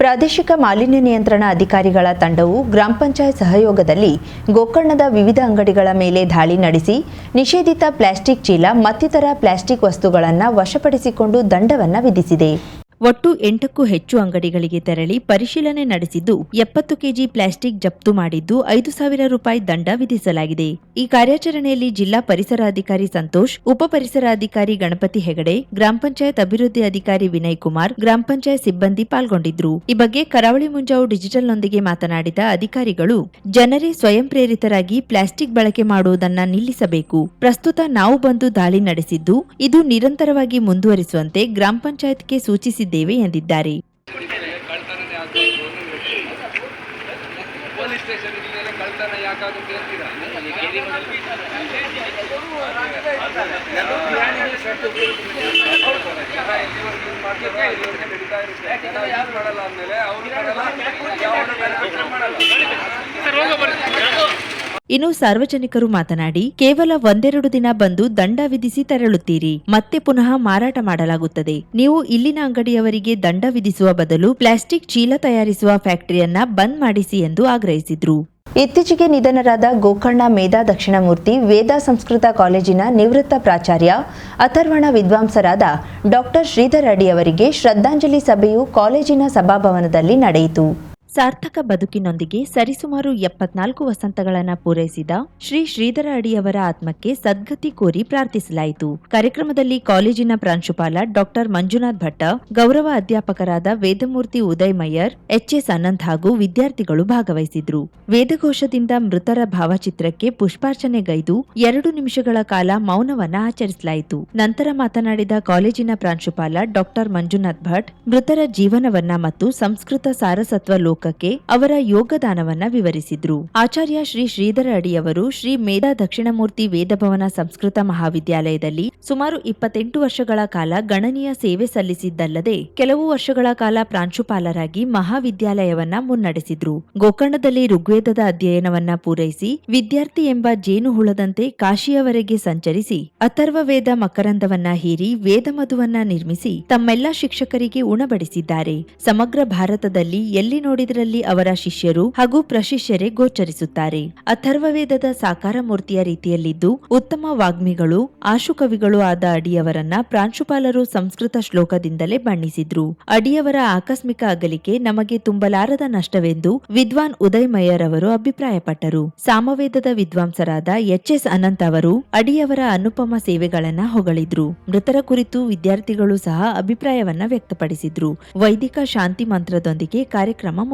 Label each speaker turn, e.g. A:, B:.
A: ಪ್ರಾದೇಶಿಕ ಮಾಲಿನ್ಯ ನಿಯಂತ್ರಣ ಅಧಿಕಾರಿಗಳ ತಂಡವು ಗ್ರಾಮ ಪಂಚಾಯತ್ ಸಹಯೋಗದಲ್ಲಿ ಗೋಕರ್ಣದ ವಿವಿಧ ಅಂಗಡಿಗಳ ಮೇಲೆ ದಾಳಿ ನಡೆಸಿ ನಿಷೇಧಿತ ಪ್ಲಾಸ್ಟಿಕ್ ಚೀಲ ಮತ್ತಿತರ ಪ್ಲಾಸ್ಟಿಕ್ ವಸ್ತುಗಳನ್ನು ವಶಪಡಿಸಿಕೊಂಡು ದಂಡವನ್ನು ವಿಧಿಸಿದೆ. ಒಟ್ಟು ಎಂಟಕ್ಕೂ ಹೆಚ್ಚು ಅಂಗಡಿಗಳಿಗೆ ತೆರಳಿ ಪರಿಶೀಲನೆ ನಡೆಸಿದ್ದು ಎಪ್ಪತ್ತು ಕೆಜಿ ಪ್ಲಾಸ್ಟಿಕ್ ಜಪ್ತು ಮಾಡಿದ್ದು ಐದು ಸಾವಿರ ರೂಪಾಯಿ ದಂಡ ವಿಧಿಸಲಾಗಿದೆ. ಈ ಕಾರ್ಯಾಚರಣೆಯಲ್ಲಿ ಜಿಲ್ಲಾ ಪರಿಸರಾಧಿಕಾರಿ ಸಂತೋಷ್, ಉಪ ಪರಿಸರಾಧಿಕಾರಿ ಗಣಪತಿ ಹೆಗಡೆ, ಗ್ರಾಮ ಪಂಚಾಯತ್ ಅಭಿವೃದ್ಧಿ ಅಧಿಕಾರಿ ವಿನಯ್ ಕುಮಾರ್, ಗ್ರಾಮ ಪಂಚಾಯತ್ ಸಿಬ್ಬಂದಿ ಪಾಲ್ಗೊಂಡಿದ್ರು. ಈ ಬಗ್ಗೆ ಕರಾವಳಿ ಮುಂಜಾವು ಡಿಜಿಟಲ್ನೊಂದಿಗೆ ಮಾತನಾಡಿದ ಅಧಿಕಾರಿಗಳು, ಜನರೇ ಸ್ವಯಂ ಪ್ರೇರಿತರಾಗಿ ಪ್ಲಾಸ್ಟಿಕ್ ಬಳಕೆ ಮಾಡುವುದನ್ನ ನಿಲ್ಲಿಸಬೇಕು. ಪ್ರಸ್ತುತ ನಾವು ಬಂದು ದಾಳಿ ನಡೆಸಿದ್ದು, ಇದು ನಿರಂತರವಾಗಿ ಮುಂದುವರಿಸುವಂತೆ ಗ್ರಾಮ ಪಂಚಾಯತ್ಗೆ ಸೂಚಿಸಿದ್ದೇವೆ ಎಂದಿದ್ದಾರೆ.
B: ಕಳ್ತನನೇ ಆಗ್ಬೋದು
A: ಇನ್ನು ಸಾರ್ವಜನಿಕರು ಮಾತನಾಡಿ, ಕೇವಲ ಒಂದೆರಡು ದಿನ ಬಂದು ದಂಡ ವಿಧಿಸಿ ತೆರಳುತ್ತೀರಿ. ಮತ್ತೆ ಪುನಃ ಮಾರಾಟ ಮಾಡಲಾಗುತ್ತದೆ. ನೀವು ಇಲ್ಲಿನ ಅಂಗಡಿಯವರಿಗೆ ದಂಡ ವಿಧಿಸುವ ಬದಲು ಪ್ಲಾಸ್ಟಿಕ್ ಚೀಲ ತಯಾರಿಸುವ ಫ್ಯಾಕ್ಟರಿಯನ್ನ ಬಂದ್ ಮಾಡಿಸಿ ಎಂದು ಆಗ್ರಹಿಸಿದ್ರು. ಇತ್ತೀಚೆಗೆ ನಿಧನರಾದ ಗೋಕರ್ಣ ಮೇಧಾ ದಕ್ಷಿಣಮೂರ್ತಿ, ವೇದ ಸಂಸ್ಕೃತ ಕಾಲೇಜಿನ ನಿವೃತ್ತ ಪ್ರಾಚಾರ್ಯ, ಅಥರ್ವಣ ವಿದ್ವಾಂಸರಾದ ಡಾಕ್ಟರ್ ಶ್ರೀಧರ್ ಅಡಿ ಅವರಿಗೆ ಶ್ರದ್ಧಾಂಜಲಿ ಸಭೆಯು ಕಾಲೇಜಿನ ಸಭಾಭವನದಲ್ಲಿ ನಡೆಯಿತು. ಸಾರ್ಥಕ ಬದುಕಿನೊಂದಿಗೆ ಸರಿಸುಮಾರು ಎಪ್ಪತ್ನಾಲ್ಕು ವಸಂತಗಳನ್ನು ಪೂರೈಸಿದ ಶ್ರೀ ಶ್ರೀಧರ ಅಡಿಯವರ ಆತ್ಮಕ್ಕೆ ಸದ್ಗತಿ ಕೋರಿ ಪ್ರಾರ್ಥಿಸಲಾಯಿತು. ಕಾರ್ಯಕ್ರಮದಲ್ಲಿ ಕಾಲೇಜಿನ ಪ್ರಾಂಶುಪಾಲ ಡಾಕ್ಟರ್ ಮಂಜುನಾಥ್ ಭಟ್ಟ ಗೌರವ ಅಧ್ಯಾಪಕರಾದ ವೇದಮೂರ್ತಿ ಉದಯ್ ಮಯ್ಯರ್ ಎಚ್ಎಸ್ ಅನಂತ್ ಹಾಗೂ ವಿದ್ಯಾರ್ಥಿಗಳು ಭಾಗವಹಿಸಿದ್ರು. ವೇದಘೋಷದಿಂದ ಮೃತರ ಭಾವಚಿತ್ರಕ್ಕೆ ಪುಷ್ಪಾರ್ಚನೆಗೈದು ಎರಡು ನಿಮಿಷಗಳ ಕಾಲ ಮೌನವನ್ನ ಆಚರಿಸಲಾಯಿತು. ನಂತರ ಮಾತನಾಡಿದ ಕಾಲೇಜಿನ ಪ್ರಾಂಶುಪಾಲ ಡಾಕ್ಟರ್ ಮಂಜುನಾಥ್ ಭಟ್, ಮೃತರ ಜೀವನವನ್ನ ಮತ್ತು ಸಂಸ್ಕೃತ ಸಾರಸತ್ವ ಲೋಕಕ್ಕೆ ಅವರ ಯೋಗದಾನವನ್ನ ವಿವರಿಸಿದ್ರು. ಆಚಾರ್ಯ ಶ್ರೀ ಶ್ರೀಧರ ಅಡಿಯವರು ಶ್ರೀ ಮೇಧಾ ದಕ್ಷಿಣಮೂರ್ತಿ ವೇದಭವನ ಸಂಸ್ಕೃತ ಮಹಾವಿದ್ಯಾಲಯದಲ್ಲಿ ಸುಮಾರು ಇಪ್ಪತ್ತೆಂಟು ವರ್ಷಗಳ ಕಾಲ ಗಣನೀಯ ಸೇವೆ ಸಲ್ಲಿಸಿದ್ದಲ್ಲದೆ ಕೆಲವು ವರ್ಷಗಳ ಕಾಲ ಪ್ರಾಂಶುಪಾಲರಾಗಿ ಮಹಾವಿದ್ಯಾಲಯವನ್ನ ಮುನ್ನಡೆಸಿದ್ರು. ಗೋಕರ್ಣದಲ್ಲಿ ಋಗ್ವೇದದ ಅಧ್ಯಯನವನ್ನ ಪೂರೈಸಿ ವಿದ್ಯಾರ್ಥಿ ಎಂಬ ಜೇನುಹುಳದಂತೆ ಕಾಶಿಯವರೆಗೆ ಸಂಚರಿಸಿ ಅಥರ್ವ ವೇದ ಮಕರಂದವನ್ನ ಹೀರಿ ವೇದಮಧುವನ್ನ ನಿರ್ಮಿಸಿ ತಮ್ಮೆಲ್ಲ ಶಿಕ್ಷಕರಿಗೆ ಉಣಬಡಿಸಿದ್ದಾರೆ. ಸಮಗ್ರ ಭಾರತದಲ್ಲಿ ಎಲ್ಲಿ ನೋಡಿದ್ರಲ್ಲಿ ಅವರ ಶಿಷ್ಯರು ಹಾಗೂ ಪ್ರಶಿಷ್ಯರೇ ಗೋಚರಿಸುತ್ತಾರೆ. ಅಥರ್ವವೇದದ ಸಾಕಾರ ಮೂರ್ತಿಯ ರೀತಿಯಲ್ಲಿದ್ದು, ಉತ್ತಮ ವಾಗ್ಮಿಗಳು, ಆಶುಕವಿಗಳು ಆದ ಅಡಿಯವರನ್ನ ಪ್ರಾಂಶುಪಾಲರು ಸಂಸ್ಕೃತ ಶ್ಲೋಕದಿಂದಲೇ ಬಣ್ಣಿಸಿದ್ರು. ಅಡಿಯವರ ಆಕಸ್ಮಿಕ ಅಗಲಿಕೆ ನಮಗೆ ತುಂಬಲಾರದ ನಷ್ಟವೆಂದು ವಿದ್ವಾನ್ ಉದಯ್ ಮಯ್ಯರ್ ಅವರು ಅಭಿಪ್ರಾಯಪಟ್ಟರು. ಸಾಮವೇದದ ವಿದ್ವಾಂಸರಾದ ಎಚ್ ಎಸ್ ಅನಂತ್ ಅವರು ಅಡಿಯವರ ಅನುಪಮ ಸೇವೆಗಳನ್ನ ಹೊಗಳಿದ್ರು. ಮೃತರ ಕುರಿತು ವಿದ್ಯಾರ್ಥಿಗಳು ಸಹ ಅಭಿಪ್ರಾಯವನ್ನ ವ್ಯಕ್ತಪಡಿಸಿದ್ರು. ವೈದಿಕ ಶಾಂತಿ ಮಂತ್ರದೊಂದಿಗೆ ಕಾರ್ಯಕ್ರಮ